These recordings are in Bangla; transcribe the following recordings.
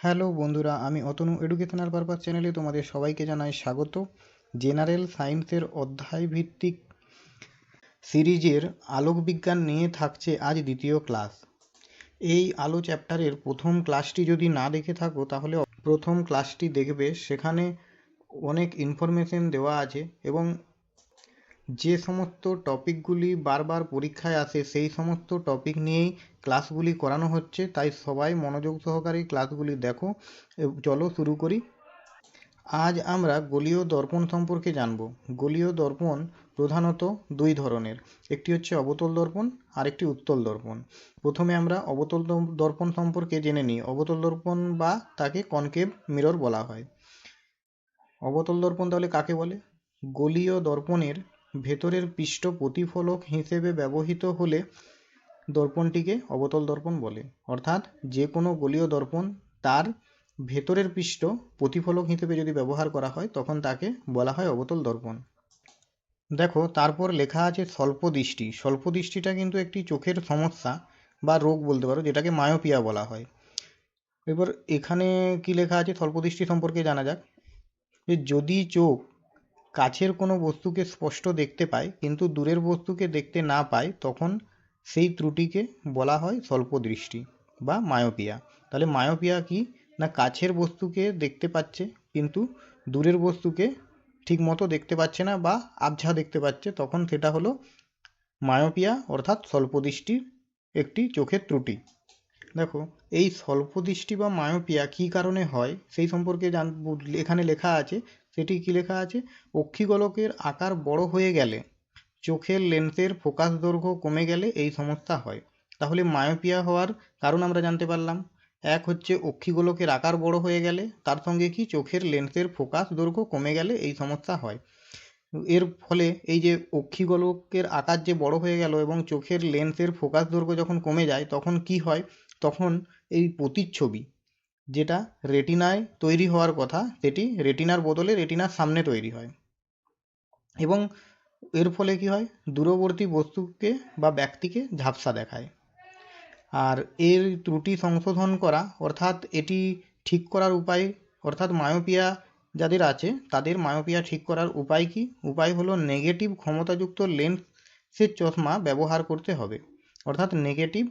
হ্যালো বন্ধুরা, আমি অতনু এডুকেশনাল পারপাস চ্যানেলে তোমাদের সবাইকে জানাই স্বাগত। জেনারেল সায়েন্সের অধ্যায় ভিত্তিক সিরিজের আলোকবিজ্ঞান নিয়ে থাকছে আজ দ্বিতীয় ক্লাস। এই আলো চ্যাপ্টারের প্রথম ক্লাসটি যদি না দেখে থাকো, তাহলে প্রথম ক্লাসটি দেখবে। সেখানে অনেক ইনফরমেশন দেওয়া আছে এবং যে সমস্ত টপিকগুলি বারবার পরীক্ষায় আসে, সেই সমস্ত টপিক নিয়েই ক্লাসগুলি করানো হচ্ছে। তাই সবাই মনোযোগ সহকারে ক্লাসগুলি দেখো। চলো শুরু করি। আজ আমরা গলীয় দর্পণ সম্পর্কে জানব। গোলীয় দর্পণ প্রধানত দুই ধরনের। একটি হচ্ছে অবতল দর্পণ আর একটি উত্তল দর্পণ। প্রথমে আমরা অবতল দর্পণ সম্পর্কে জেনে নিই। অবতল দর্পণ বা তাকে কনকেভ মিরর বলা হয়। অবতল দর্পণ তাহলে কাকে বলে? গলীয় দর্পণের ভেতরের পৃষ্ঠ প্রতিফলক হিসেবে ব্যবহৃত হলে দর্পণটিকে অবতল দর্পণ বলে। অর্থাৎ যে কোনো গলীয় দর্পণ তার ভেতরের পৃষ্ঠ প্রতিফলক হিসেবে যদি ব্যবহার করা হয়, তখন তাকে বলা হয় অবতল দর্পণ। দেখো, তারপর লেখা আছে স্বল্প দৃষ্টি স্বল্প দৃষ্টিটা কিন্তু একটি চোখের সমস্যা বা রোগ বলতে পারো, যেটাকে মায়োপিয়া বলা হয়। এবার এখানে কি লেখা আছে? স্বল্প দৃষ্টি সম্পর্কে জানা যাক। যে যদি চোখ কাছের কোনো বস্তুকে স্পষ্ট দেখতে পায়, কিন্তু দূরের বস্তুকে দেখতে না পায়, তখন সেই ত্রুটিকে বলা হয় স্বল্প দৃষ্টি বা মায়োপিয়া। তাহলে মায়োপিয়া কি? না, কাছের বস্তুকে দেখতে পাচ্ছে, কিন্তু দূরের বস্তুকে ঠিক মতো দেখতে পাচ্ছে না বা আবঝা দেখতে পাচ্ছে, তখন সেটা হলো মায়োপিয়া, অর্থাৎ স্বল্পদৃষ্টির একটি চোখের ত্রুটি। দেখো, এই স্বল্পদৃষ্টি বা মায়োপিয়া কী কারণে হয়? সেই সম্পর্কে এখানে লেখা আছে সেটি কী লেখা আছে? অক্ষিগোলকের আকার বড় হয়ে গেলে চোখের লেন্সের ফোকাস দৈর্ঘ্য কমে গেলে এই সমস্যা হয়। তাহলে মায়োপিয়া হওয়ার কারণ আমরা জানতে পারলাম। এক হচ্ছে অক্ষিগোলকের আকার বড় হয়ে গেলে, তার সঙ্গে কি চোখের লেন্সের ফোকাস দৈর্ঘ্য কমে গেলে এই সমস্যা হয়। এর ফলে এই যে অক্ষিগোলকের আকার যে বড় হয়ে গেল এবং চোখের লেন্সের ফোকাস দৈর্ঘ্য যখন কমে যায়, তখন কি হয়? তখন এই প্রতিচ্ছবি যেটা রেটিনায় তৈরি হওয়ার কথা, সেটি রেটিনার বদলে রেটিনার সামনে তৈরি হয়। এবং এর ফলে কী হয়? দূরবর্তী বস্তুকে বা ব্যক্তিকে ঝাপসা দেখায়। আর এর ত্রুটি সংশোধন করা, অর্থাৎ এটি ঠিক করার উপায়, অর্থাৎ মায়োপিয়া যাদের আছে, তাদের মায়োপিয়া ঠিক করার উপায় কী? উপায় হলো নেগেটিভ ক্ষমতাযুক্ত লেন্সের চশমা ব্যবহার করতে হবে। অর্থাৎ নেগেটিভ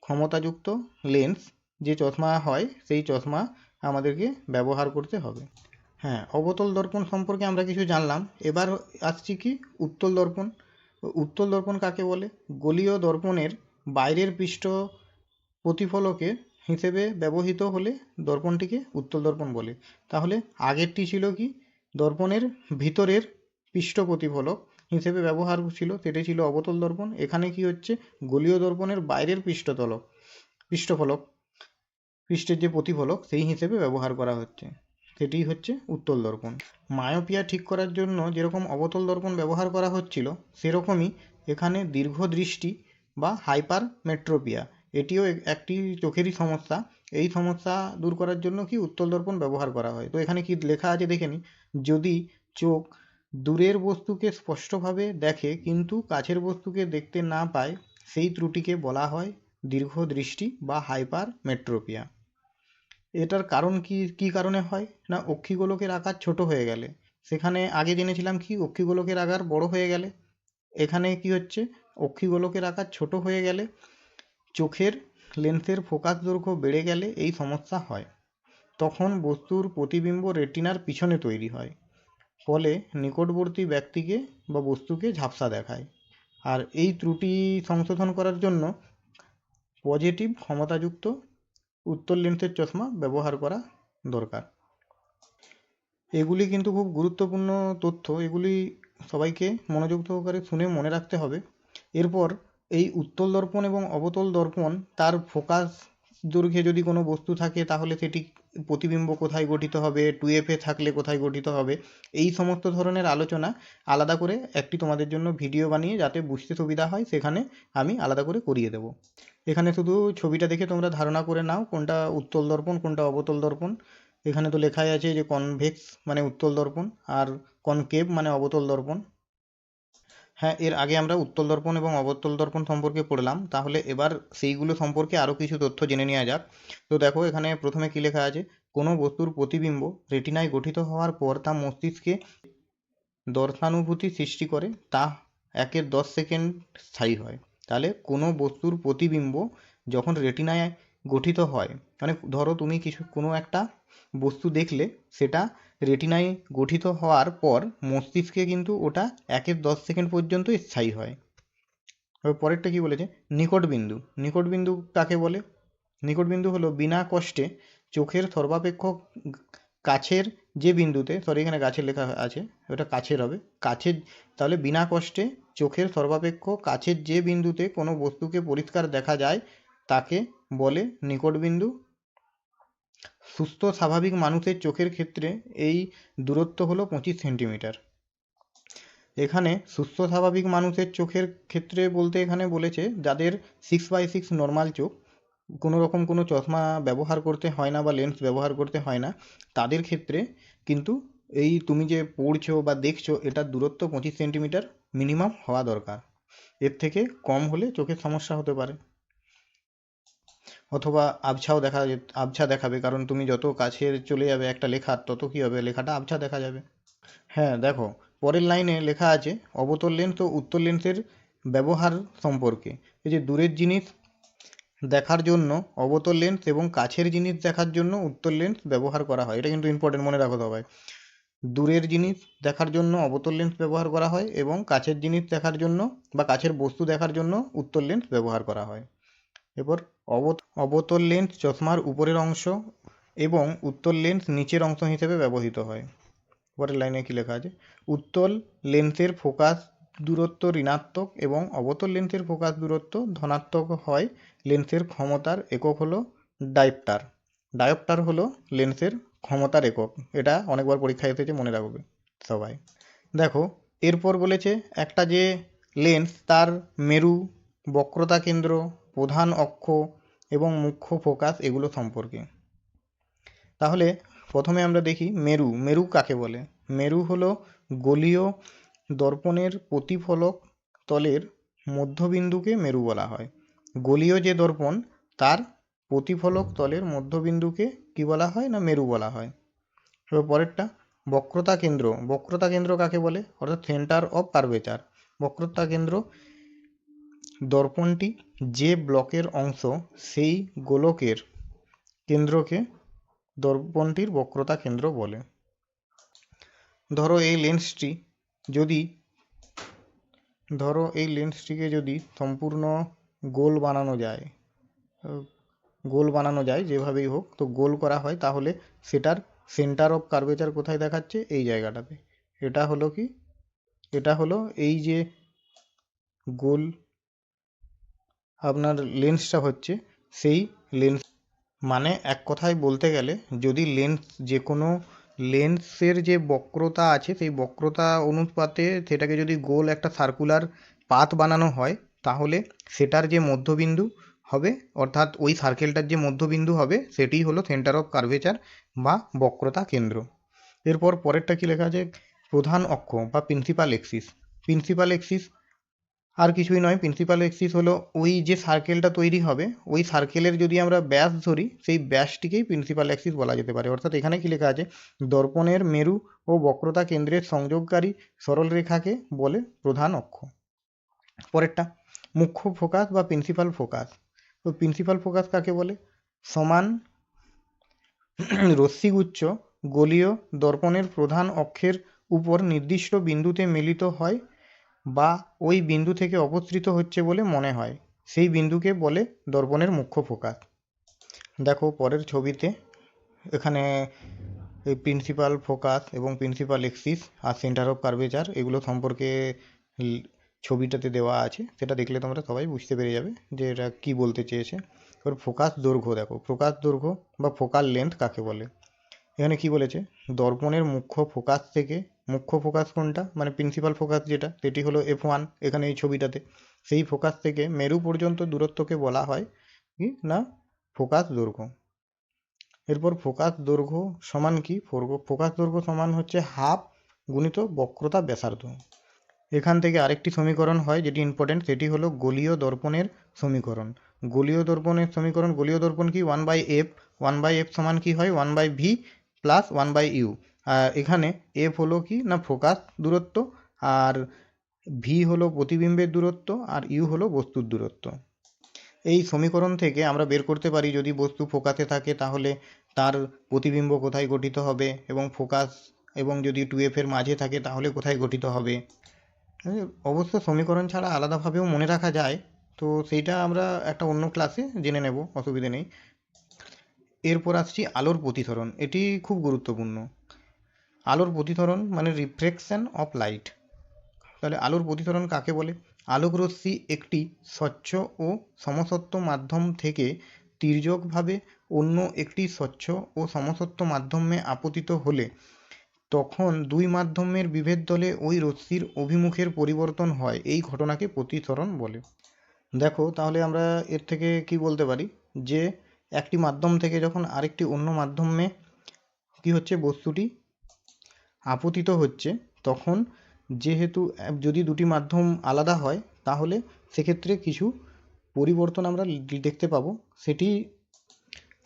ক্ষমতাযুক্ত লেন্স যে চশমা হয়, সেই চশমা আমাদেরকে ব্যবহার করতে হবে। হ্যাঁ অবতল দর্পণ সম্পর্কে আমরা কিছু জানলাম। এবার আসছি কি উত্তল দর্পণ? উত্তল দর্পণ কাকে বলে? গলীয় দর্পণের বাইরের পৃষ্ঠ প্রতিফলকের হিসেবে ব্যবহৃত হলে দর্পণটিকে উত্তল দর্পণ বলে। তাহলে আগেরটি ছিল কি? দর্পণের ভিতরের পৃষ্ঠ প্রতিফলক হিসেবে ব্যবহার ছিল, সেটি ছিল অবতল দর্পণ। এখানে কি হচ্ছে? গলীয় দর্পণের বাইরের পৃষ্ঠতলক, পৃষ্ঠফলক। পৃষ্ঠের যে প্রতিফলক, সেই হিসেবে ব্যবহার করা হচ্ছে। সেটি হচ্ছে উত্তল দর্পণ। মায়োপিয়া ঠিক করার জন্য যেরকম অবতল দর্পণ ব্যবহার করা হচ্ছিল, সেরকমই এখানে দীর্ঘ দৃষ্টি বা হাইপার মেট্রোপিয়া এটিও একটি চোখেরই সমস্যা। এই সমস্যা দূর করার জন্য কি উত্তল দর্পণ ব্যবহার করা হয়? তো এখানে কি লেখা আছে দেখে নিই। যদি চোখ দূরের বস্তুকে স্পষ্টভাবে দেখে কিন্তু কাছের বস্তুকে দেখতে না পায়, সেই ত্রুটিকে বলা হয় দীর্ঘ দৃষ্টি বা হাইপার মেট্রোপিয়া এটার কারণ কি, কী কারণে হয়? না, অক্ষিগোলকের আকার ছোট হয়ে গেলে। সেখানে আগে জেনেছিলাম কি, অক্ষিগোলকের আকার বড় হয়ে গেলে। এখানে কি হচ্ছে, অক্ষিগোলকের আকার ছোট হয়ে গেলে চোখের লেন্সের ফোকাস দৈর্ঘ্য বেড়ে গেলে এই সমস্যা হয়। তখন বস্তুর প্রতিবিম্ব রেটিনার পিছনে তৈরি হয়। ফলে নিকটবর্তী ব্যক্তিকে বা বস্তুকে ঝাপসা দেখায়। আর এই ত্রুটি সংশোধন করার জন্য পজিটিভ ক্ষমতাযুক্ত উত্তল লেন্সের চশমা ব্যবহার করা দরকার। এগুলি কিন্তু খুব গুরুত্বপূর্ণ তথ্য, এগুলি সবাইকে মনোযোগ সহকারে শুনে মনে রাখতে হবে। এরপর এই উত্তল দর্পণ এবং অবতল দর্পণ, তার ফোকাস দৈর্ঘ্যে যদি কোনো বস্তু থাকে, তাহলে সেটি প্রতিবিম্ব কোথায় গঠিত হবে টু এফে থাকলে কোথায় গঠিত হবে, এই সমস্ত ধরনের আলোচনা আলাদা করে একটি তোমাদের জন্য ভিডিও বানিয়ে যাতে বুঝতে সুবিধা হয়, সেখানে আমি আলাদা করে করিয়ে দেবো। এখানে শুধু ছবিটা দেখে তোমরা ধারণা করে নাও কোনটা উত্তল দর্পণ, কোনটা অবতল দর্পণ। এখানে তো লেখাই আছে যে কনভেক্স মানে উত্তল দর্পণ আর কনকেভ মানে অবতল দর্পণ। হ্যাঁ এর আগে আমরা উত্তল দর্পণ এবং অবতল দর্পণ সম্পর্কে পড়লাম। তাহলে এবার সেইগুলো সম্পর্কে আরও কিছু তথ্য জেনে নেওয়া যাক। তো দেখো, এখানে প্রথমে কী লেখা আছে? কোনো বস্তুর প্রতিবিম্ব রেটিনায় গঠিত হওয়ার পর তা মস্তিষ্কে দর্শানুভূতি সৃষ্টি করে, তা একের দশ সেকেন্ড স্থায়ী হয়। তাহলে কোনো বস্তুর প্রতিবিম্ব যখন রেটিনায় গঠিত হয় মানে ধরো তুমি কিছু, কোনো একটা বস্তু দেখলে সেটা রেটিনায় গঠিত হওয়ার পর মস্তিষ্কে কিন্তু ওটা একের দশ সেকেন্ড পর্যন্ত স্থায়ী হয়। পরেরটা কী বলেছে? নিকট বিন্দু নিকট বিন্দু কাকে বলে? নিকট বিন্দু হলো বিনা কষ্টে চোখের সর্বাপেক্ষ কাছের যে বিন্দুতে সরি এখানে গাছের লেখা আছে, ওটা কাছের হবে, কাছের, তাহলে বিনা কষ্টে চোখের সর্বাপেক্ষ কাছের যে বিন্দুতে কোনো বস্তুকে পরিষ্কার দেখা যায়, তাকে বলে নিকট বিন্দু সুস্থ, স্বাভাবিক মানুষের চোখের ক্ষেত্রে এই দূরত্ব হলো পঁচিশ সেন্টিমিটার। এখানে সুস্থ, স্বাভাবিক মানুষের চোখের ক্ষেত্রে বলতে এখানে বলেছে, যাদের সিক্স বাই সিক্স নর্মাল চোখ, কোনো রকম কোনো চশমা ব্যবহার করতে হয় না বা লেন্স ব্যবহার করতে হয় না, তাদের ক্ষেত্রে কিন্তু এই তুমি যে পড়ছো বা দেখছ, এটার দূরত্ব পঁচিশ সেন্টিমিটার। মিনিমাম হওয়া দরকার। এর থেকে কম হলে চোখের সমস্যা হতে পারে। অথবা আবছাও দেখা আবছা দেখাবে, কারণ তুমি যত কাছে চলে যাবে একটা লেখার তত কী হবে? লেখাটা আবছা দেখা যাবে। হ্যাঁ দেখো, পরের লাইনে লেখা আছে, অবতল লেন্স ও উত্তর লেন্সের ব্যবহার সম্পর্কে। এই যে, দূরের জিনিস দেখার জন্য, অবতল লেন্স এবং কাছের জিনিস দেখার জন্য উত্তল লেন্স ব্যবহার করা হয়। এটা কিন্তু ইম্পর্টেন্ট মনে রাখো সবাই। দূরের জিনিস দেখার জন্য অবতল লেন্স ব্যবহার করা হয় এবং কাছের জিনিস দেখার জন্য বা কাছের বস্তু দেখার জন্য উত্তল লেন্স ব্যবহার করা হয়। এরপর অবতল লেন্স চশমার উপরের অংশ এবং উত্তল লেন্স নিচের অংশ হিসেবে ব্যবহৃত হয়। পরের লাইনে কী লেখা আছে? উত্তল লেন্সের ফোকাস দূরত্ব ঋণাত্মক এবং অবতল লেন্সের ফোকাস দূরত্ব ধনাত্মক হয় লেন্সের ক্ষমতার একক হলো ডায়োপ্টার ডায়োপ্টার হলো লেন্সের ক্ষমতার একক এটা অনেকবার পরীক্ষায় এসেছে, মনে রাখবে সবাই। দেখো, এরপর বলেছে একটা যে লেন্স তার মেরু, বক্রতা কেন্দ্র, প্রধান অক্ষ এবং মুখ্য ফোকাস এগুলো সম্পর্কে। তাহলে প্রথমে আমরা দেখি মেরু। মেরু কাকে বলে? মেরু হলো গোলীয় দর্পণের প্রতিফলক তলের মধ্যবিন্দুকে মেরু বলা হয়। গোলীয় যে দর্পণ, তার প্রতিফলক তলের মধ্যবিন্দুকে কী বলা হয় না মেরু বলা হয়? এবার পরেরটা, বক্রতা কেন্দ্র। বক্রতা কেন্দ্র কাকে বলে? অর্থাৎ সেন্টার অফ কার্ভেচার বক্রতা কেন্দ্র দর্পণটি যে ব্লকের অংশ, সেই গোলকের কেন্দ্রকে দর্পণটির বক্রতা কেন্দ্র বলে। ধরো এই লেন্সটি যদি, ধরো এই লেন্সটিকে যদি সম্পূর্ণ গোল বানানো যায় গোল বানানো যায়, যেভাবেই হোক। তো গোল করা হয় তাহলে সেটার সেন্টার অফ কার্ভেচার কোথায় দেখাচ্ছে? এই জায়গাটাতে। এটা হলো কি? এটা হলো এই যে গোল আপনার লেন্সটা হচ্ছে, সেই লেন্স মানে এক কথায় বলতে গেলে যদি লেন্স যে কোনো লেন্সের যে বক্রতা আছে, সেই বক্রতা অনুপাতে সেটাকে যদি গোল একটা সার্কুলার পাত বানানো হয়, তাহলে সেটার যে মধ্যবিন্দু হবে। অর্থাৎ ওই সার্কেলটার যে মধ্যবিন্দু হবে সেটিই হলো সেন্টার অফ কার্ভেচার বা বক্রতা কেন্দ্র। এরপর পরেরটা কী লেখা আছে? প্রধান অক্ষ বা প্রিন্সিপাল এক্সিস প্রিন্সিপাল এক্সিস আর কিছুই নয়। প্রিন্সিপাল এক্সিস হলো ওই যে সার্কেলটা তৈরি হবে, ওই সার্কেলের যদি আমরা ব্যাস ধরি, সেই ব্যাসটিকেই প্রিন্সিপাল অ্যাক্সিস বলা যেতে পারে। অর্থাৎ এখানে কী লেখা আছে? দর্পণের মেরু ও বক্রতা কেন্দ্রের সংযোগকারী সরলরেখাকে বলে প্রধান অক্ষ। পরেরটা, মুখ্য ফোকাস বা প্রিন্সিপাল ফোকাস তো প্রিন্সিপাল ফোকাস কাকে বলে? সমান রশ্মিগুচ্ছ গোলীয় দর্পণের প্রধান অক্ষের উপর নির্দিষ্ট বিন্দুতে মিলিত হয় বা ওই বিন্দু থেকে অপসৃত হচ্ছে বলে মনে হয়। সেই বিন্দুকে বলে দর্পণের মুখ্য ফোকাস দেখো পরের ছবিতে এখানে প্রিন্সিপাল ফোকাস এবং প্রিন্সিপাল এক্সিস আর সেন্টার অফ কার্ভেচার এগুলো সম্পর্কে ছবিটাতে দেওয়া আছে, সেটা দেখলে তোমরা সবাই বুঝতে পেরে যাবে যে এটা কী বলতে চেয়েছে। এবার ফোকাস দৈর্ঘ্য দেখো, ফোকাস দৈর্ঘ্য বা ফোকাল লেন্থ কাকে বলে? এখানে কি বলেছে? দর্পণের মুখ্য ফোকাস থেকে, মুখ্য ফোকাস কোনটা? মানে প্রিন্সিপাল ফোকাস যেটা, সেটি হলো এফ ওয়ান এখানে এই ছবিটাতে। সেই ফোকাস থেকে মেরু পর্যন্ত দূরত্বকে বলা হয় কি না? ফোকাস দৈর্ঘ্য। এরপর ফোকাস দৈর্ঘ্য সমান কি? ফোকাস দৈর্ঘ্য সমান হচ্ছে হাফ গুণিত বক্রতা ব্যাসার্ধ। এখান থেকে আরেকটি সমীকরণ হয় যেটি ইম্পর্টেন্ট সেটি হলো গোলীয় দর্পণের সমীকরণ। গোলীয় দর্পণের সমীকরণ, গোলীয় দর্পণ কি? One by F one by F সমান কি হয়? One by V plus one by U এখানে এফ হলো কি? না, ফোকাস দূরত্ব। আর ভি হলো প্রতিবিম্বের দূরত্ব, আর ইউ হলো বস্তুর দূরত্ব। এই সমীকরণ থেকে আমরা বের করতে পারি, যদি বস্তু ফোকাসে থাকে, তাহলে তার প্রতিবিম্ব কোথায় গঠিত হবে? এবং ফোকাস, এবং যদি টু এফের মাঝে থাকে, তাহলে কোথায় গঠিত হবে? অবশ্য সমীকরণ ছাড়া আলাদাভাবেও মনে রাখা যায়। তো সেইটা আমরা একটা অন্য ক্লাসে জেনে নেব, অসুবিধে নেই। এরপর আসছি আলোর প্রতিসরণ। এটি খুব গুরুত্বপূর্ণ। আলোর প্রতিসরণ মানে রিফ্লেকশন অফ লাইট তাহলে আলোর প্রতিসরণ কাকে বলে? আলোক রশ্মি একটি স্বচ্ছ ও সমসত্ব মাধ্যম থেকে তির্যকভাবে অন্য একটি স্বচ্ছ ও সমসত্ব মাধ্যমে আপতিত হলে তখন দুই মাধ্যমের বিভেদ দলে ওই রশ্মির অভিমুখের পরিবর্তন হয়, এই ঘটনাকে প্রতিসরণ বলে। দেখো, তাহলে আমরা এর থেকে কি বলতে পারি? যে, একটি মাধ্যম থেকে যখন আরেকটি অন্য মাধ্যমে কি হচ্ছে? বস্তুটি আপতিত হচ্ছে, তখন যেহেতু যদি দুটি মাধ্যম আলাদা হয়, তাহলে সেক্ষেত্রে কিছু পরিবর্তন আমরা দেখতে পাবো। সেটি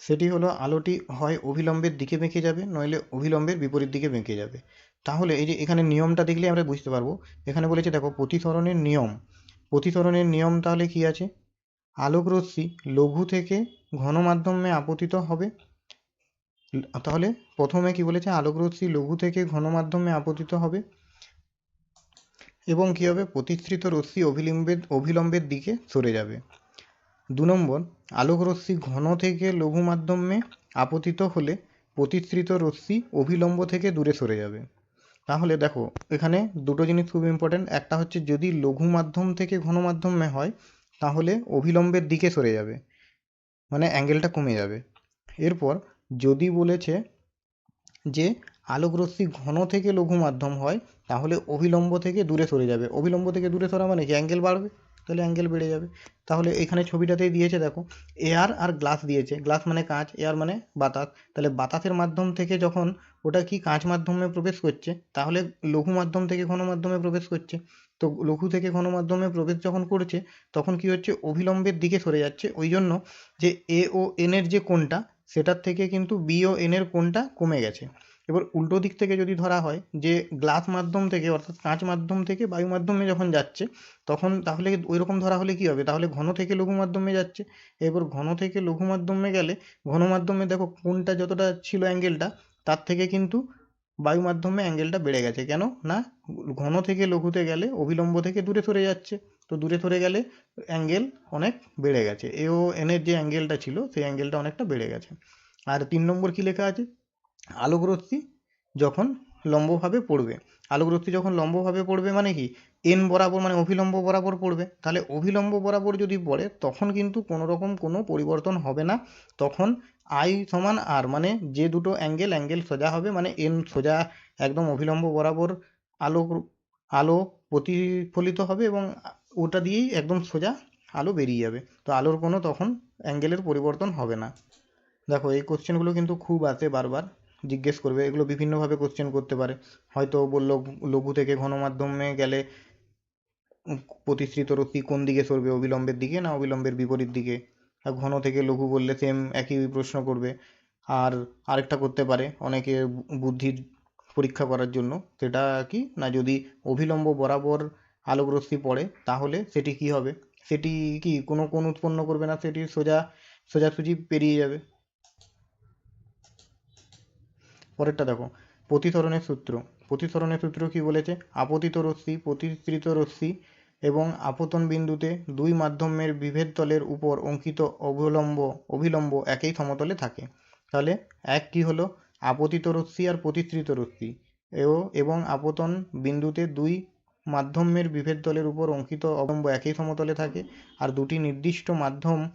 সেটি হলো আলোটি হয় অভিলম্বের দিকে বেঁকে যাবে, নইলে অভিলম্বের বিপরীত দিকে বেঁকে যাবে। তাহলে এই যে এখানে নিয়মটা দেখলে আমরা বুঝতে পারব। এখানে বলেছে, দেখো প্রতিসরণের নিয়ম। প্রতিসরণের নিয়ম তাহলে কি আছে? আলোক রশ্মি লঘু থেকে ঘন মাধ্যমে আপতিত হবে। তাহলে প্রথমে কি বলেছে? আলোক রশ্মি লঘু থেকে ঘন মাধ্যমে আপতিত হবে। এবং কী হবে? প্রতিসৃত রশ্মি অভিলম্বের অভিলম্বের দিকে সরে যাবে। দু নম্বর আলোক রশ্মি ঘন থেকে লঘু মাধ্যমে আপতিত হলে প্রতিসৃত রশ্মি অভিলম্ব থেকে দূরে সরে যাবে। তাহলে দেখো, এখানে দুটো জিনিস খুব ইম্পর্ট্যান্ট একটা হচ্ছে যদি লঘু মাধ্যম থেকে ঘন মাধ্যমে হয়, তাহলে অভিলম্বের দিকে সরে যাবে মানে অ্যাঙ্গেলটা কমে যাবে। এরপর যদি বলেছে যে আলোক রশ্মি ঘন থেকে লঘু মাধ্যম হয়, তাহলে অভিলম্ব থেকে দূরে সরে যাবে। অভিলম্ব থেকে দূরে সরা মানে কি? অ্যাঙ্গেল বাড়বে। তাহলে অ্যাঙ্গেল বেড়ে যাবে। তাহলে এখানে ছবিটাতেই দিয়েছে, দেখো এয়ার আর গ্লাস দিয়েছে। গ্লাস মানে কাঁচ এয়ার মানে বাতাস। তাহলে বাতাসের মাধ্যম থেকে যখন ওটা কি কাঁচ মাধ্যমে প্রবেশ করছে, তাহলে লঘু মাধ্যম থেকে ঘন মাধ্যমে প্রবেশ করছে। তো লঘু থেকে ঘন মাধ্যমে প্রবেশ যখন করছে, তখন কি হচ্ছে, অভিলম্বের দিকে সরে যাচ্ছে। ওই জন্য যে এ ও এনের যে কোণটা, সেটার থেকে কিন্তু বি ও এনের কোণটা কমে গেছে। এবার উল্টো দিক থেকে যদি ধরা হয়, যে গ্লাস মাধ্যম থেকে অর্থাৎ কাঁচ মাধ্যম থেকে বায়ু মাধ্যমে যখন যাচ্ছে, তখন তাহলে ওই রকম ধরা হলে কী হবে? তাহলে ঘন থেকে লঘু মাধ্যমে যাচ্ছে। এবার ঘন থেকে লঘু মাধ্যমে গেলে, ঘন মাধ্যমে দেখো কোনটা যতটা ছিল অ্যাঙ্গেলটা, তার থেকে কিন্তু বায়ু মাধ্যমে অ্যাঙ্গেলটা বেড়ে গেছে। কেন? না, ঘন থেকে লঘুতে গেলে অভিলম্ব থেকে দূরে সরে যাচ্ছে। তো দূরে সরে গেলে অ্যাঙ্গেল অনেক বেড়ে গেছে। এ ও এনের যে অ্যাঙ্গেলটা ছিল, সেই অ্যাঙ্গেলটা অনেকটা বেড়ে গেছে। আর তিন নম্বর কী লেখা আছে? আলোক রশ্মি যখন লম্বভাবে পড়বে আলোক রশ্মি যখন লম্বভাবে পড়বে মানে কি? এন বরাবর মানে অভিলম্ব বরাবর পড়বে। তাহলে অভিলম্ব বরাবর যদি পড়ে, তখন কিন্তু কোনো রকম কোনো পরিবর্তন হবে না। তখন আই সমান আর মানে যে দুটো অ্যাঙ্গেল অ্যাঙ্গেল সোজা হবে মানে এন সোজা একদম অভিলম্ব বরাবর আলো আলো প্রতিফলিত হবে এবং ওটা দিয়েই একদম সোজা আলো বেরিয়ে যাবে। তো আলোর কোনো তখন অ্যাঙ্গেলের পরিবর্তন হবে না। দেখো এই কোশ্চেনগুলো কিন্তু খুব আসে বারবার। জিজ্ঞেস করবে, এগুলো বিভিন্নভাবে কোশ্চেন করতে পারে। হয়তো বলল, লঘু থেকে ঘন মাধ্যমে গেলে প্রতিশ্রিত রশ্মি কোন দিকে সরবে, অবিলম্বের দিকে না অবিলম্বের বিপরীত দিকে? আর ঘন থেকে লঘু বললে সেম একই প্রশ্ন করবে। আর আরেকটা করতে পারে অনেকে বুদ্ধির পরীক্ষা করার জন্য। সেটা কি? না, যদি অভিলম্ব বরাবর আলোক রশ্মি পড়ে, তাহলে সেটি কি হবে? সেটি কি কোনো কোণ উৎপন্ন করবে না? সেটি সোজা সোজাসুজি পেরিয়ে যাবে। পরেরটা দেখো প্রতিসরণের সূত্র। প্রতিসরণের সূত্র কি বলেছে? আপতিত রশ্মি প্রতিসৃত রশ্মি এবং আপতন বিন্দুতে দুই মাধ্যমের বিভেদ তলের উপর অঙ্কিত অবলম্ব, অভিলম্ব একই সমতলে থাকে। তাহলে এক কি হলো? আপতিত রশ্মি আর প্রতিসৃত রশ্মি। এবং আপতন বিন্দুতে দুই মাধ্যমের বিভেদ তলের উপর অঙ্কিত অবলম্ব একই সমতলে থাকে। আর দুটি নির্দিষ্ট মাধ্যম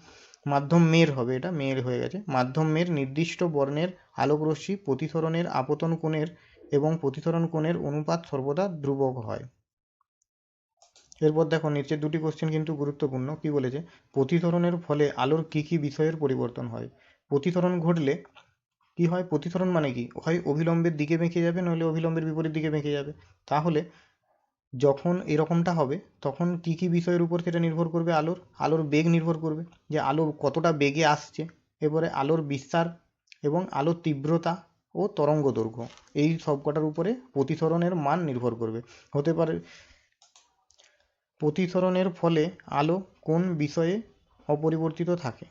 মাধ্যম মের হবে, এটা মের হয়ে গেছে। মাধ্যম মের নির্দিষ্ট বর্ণের আলোকরশ্মি প্রতিসরণের আপতন কোণের এবং প্রতিসরণ কোণের অনুপাত সর্বদা ধ্রুবক হয়। এরপর দেখো, নিচে দুটি কোশ্চেন কিন্তু গুরুত্বপূর্ণ। কি বলেছে? প্রতিসরণের ফলে আলোর কী কী বিষয়ের পরিবর্তন হয়? প্রতিসরণ ঘটলে কি হয়? প্রতিসরণ মানে কি? হয় অভিলম্বের দিকে বেঁকে যাবে, নইলে অভিলম্বের বিপরীত দিকে বেঁকে যাবে। তাহলে যখন এরকমটা হবে, তখন কী কী বিষয়ের উপর সেটা নির্ভর করবে আলোর? আলোর বেগ নির্ভর করবে। যে আলো কতটা বেগে আসছে এবারে আলোর বিস্তার এবং আলোর তীব্রতা ও তরঙ্গ দৈর্ঘ্য, এই সব কটার উপরে প্রতিসরণের মান নির্ভর করবে। হতে পারে প্রতিসরণের ফলে আলো কোন বিষয়ে অপরিবর্তিত থাকে?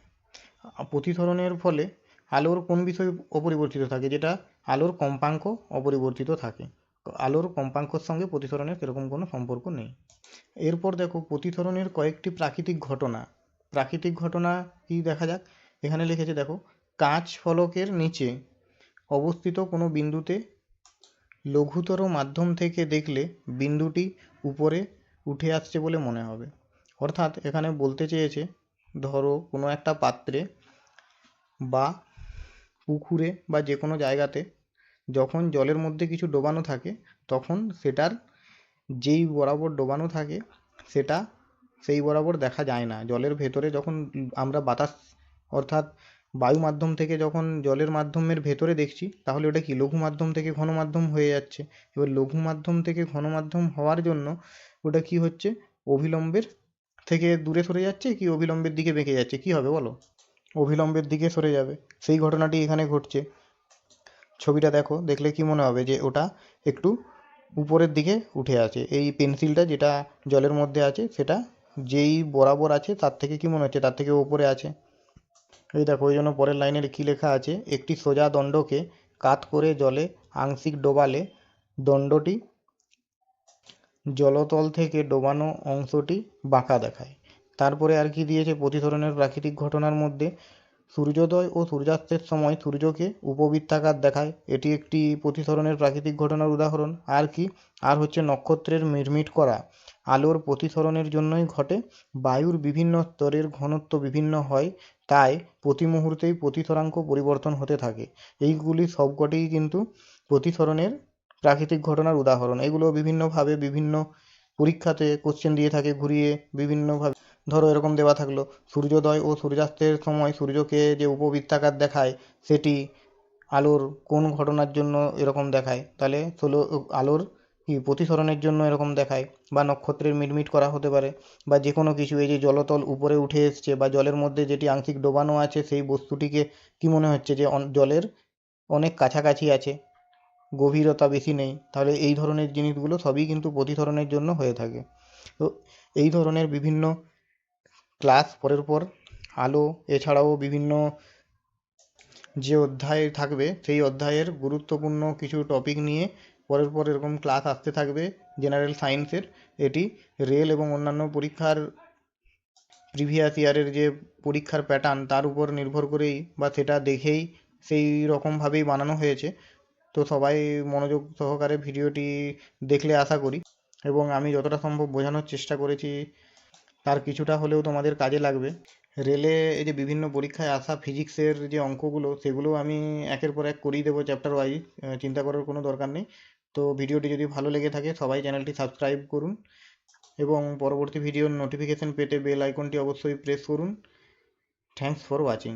প্রতিসরণের ফলে আলোর কোন বিষয় অপরিবর্তিত থাকে? যেটা আলোর কম্পাঙ্ক অপরিবর্তিত থাকে। আলোর কম্পাঙ্কর সঙ্গে প্রতিসরণের সেরকম কোনো সম্পর্ক নেই। এরপর দেখো, প্রতিসরণের কয়েকটি প্রাকৃতিক ঘটনা। প্রাকৃতিক ঘটনা কি দেখা যাক? এখানে লিখেছে দেখো, কাঁচ ফলকের নিচে অবস্থিত কোনো বিন্দুতে লঘুতর মাধ্যম থেকে দেখলে বিন্দুটি উপরে উঠে আসছে বলে মনে হবে। অর্থাৎ এখানে বলতে চেয়েছে, ধরো কোনো একটা পাত্রে বা পুকুরে বা যে কোনো জায়গাতে যখন জলের মধ্যে কিছু ডোবানো থাকে, তখন সেটার যেই বরাবর ডোবানো থাকে, সেটা সেই বরাবর দেখা যায় না। জলের ভেতরে যখন আমরা বাতাস, অর্থাৎ বায়ু মাধ্যম থেকে যখন জলের মাধ্যমের ভেতরে দেখছি, তাহলে ওটা কি? লঘু মাধ্যম থেকে ঘন মাধ্যম হয়ে যাচ্ছে। এবার লঘু মাধ্যম থেকে ঘন মাধ্যম হওয়ার জন্য ওটা কি হচ্ছে? অভিলম্বের থেকে দূরে সরে যাচ্ছে কি? অভিলম্বের দিকে বেঁকে যাচ্ছে? কি হবে বলো? অভিলম্বের দিকে সরে যাবে। সেই ঘটনাটি এখানে ঘটছে। ছবিটা দেখো, দেখলে কি মনে হবে যে ওটা একটু উপরের দিকে উঠে আছে। এই পেন্সিলটা যেটা জলের মধ্যে আছে, সেটা যেই বরাবর আছে, তার থেকে কি মনে হচ্ছে? তার থেকে ওপরে আছে। এই দেখো ওই জন্য পরের লাইনের কী লেখা আছে? একটি সোজা দণ্ডকে কাত করে জলে আংশিক ডোবালে দণ্ডটি জলতল থেকে ডোবানো অংশটি বাঁকা দেখায়। তারপরে আর কি দিয়েছে? প্রতিসরণের প্রাকৃতিক ঘটনার মধ্যে সূর্যোদয় ও সূর্যাস্তের সময় সূর্যকে উপবৃত্তাকার দেখায়। এটি একটি প্রতিসরণের প্রাকৃতিক ঘটনার উদাহরণ। আর কি? আর হচ্ছে নক্ষত্রের মিটমিট করা। আলোর প্রতিসরণের জন্যই ঘটে। বায়ুর বিভিন্ন স্তরের ঘনত্ব বিভিন্ন হয়, তাই প্রতি মুহূর্তেই প্রতিসরাঙ্ক পরিবর্তন হতে থাকে। এইগুলি সবকটিই কিন্তু প্রতিসরণের প্রাকৃতিক ঘটনার উদাহরণ। এগুলো বিভিন্নভাবে বিভিন্ন পরীক্ষাতে কোশ্চেন দিয়ে থাকে, ঘুরিয়ে বিভিন্নভাবে ধরো এরকম দেওয়া থাকল, সূর্যোদয় ও সূর্যাস্তের সময় সূর্যকে যে উপবৃত্তাকার দেখায়, সেটি আলোর কোন ঘটনার জন্য এরকম দেখায়? তাহলে ষোলো, আলোর কি প্রতিসরণের জন্য এরকম দেখায়? বা নক্ষত্রের মিটমিট করা হতে পারে? বা যে কোনো কিছু, এই যে জলতল উপরে উঠে এসছে বা জলের মধ্যে যেটি আংশিক ডোবানো আছে, সেই বস্তুটিকে কি মনে হচ্ছে যে জলের অনেক কাছাকাছি আছে? গভীরতা বেশি নেই। তাহলে এই ধরনের জিনিসগুলো সবই কিন্তু প্রতিসরণের জন্য হয়ে থাকে। তো এই ধরনের বিভিন্ন ক্লাস, পরের পর আলো, এছাড়াও বিভিন্ন যে অধ্যায় থাকবে, সেই অধ্যায়ের গুরুত্বপূর্ণ কিছু টপিক নিয়ে পরের পর এরকম ক্লাস আসতে থাকবে জেনারেল সায়েন্সের এটি রেল এবং অন্যান্য পরীক্ষার প্রিভিয়াস ইয়ারের যে পরীক্ষার প্যাটার্ন তার উপর নির্ভর করেই বা সেটা দেখেই সেই রকমভাবেই বানানো হয়েছে। তো সবাই মনোযোগ সহকারে ভিডিওটি দেখলে আশা করি। এবং আমি যতটা সম্ভব বোঝানোর চেষ্টা করেছি তার কিছুটা হলেও তোমাদের কাজে লাগবে। রেলে এই যে বিভিন্ন পরীক্ষায় আসা ফিজিক্সের যে অঙ্কগুলো, সেগুলো আমি একের পর এক করিয়ে দেবো চ্যাপ্টার ওয়াইজ চিন্তা করার কোনো দরকার নেই। তো ভিডিওটি যদি ভালো লেগে থাকে, সবাই চ্যানেলটি সাবস্ক্রাইব করুন এবং পরবর্তী ভিডিওর নোটিফিকেশান পেতে বেল আইকনটি অবশ্যই প্রেস করুন। Thanks for watching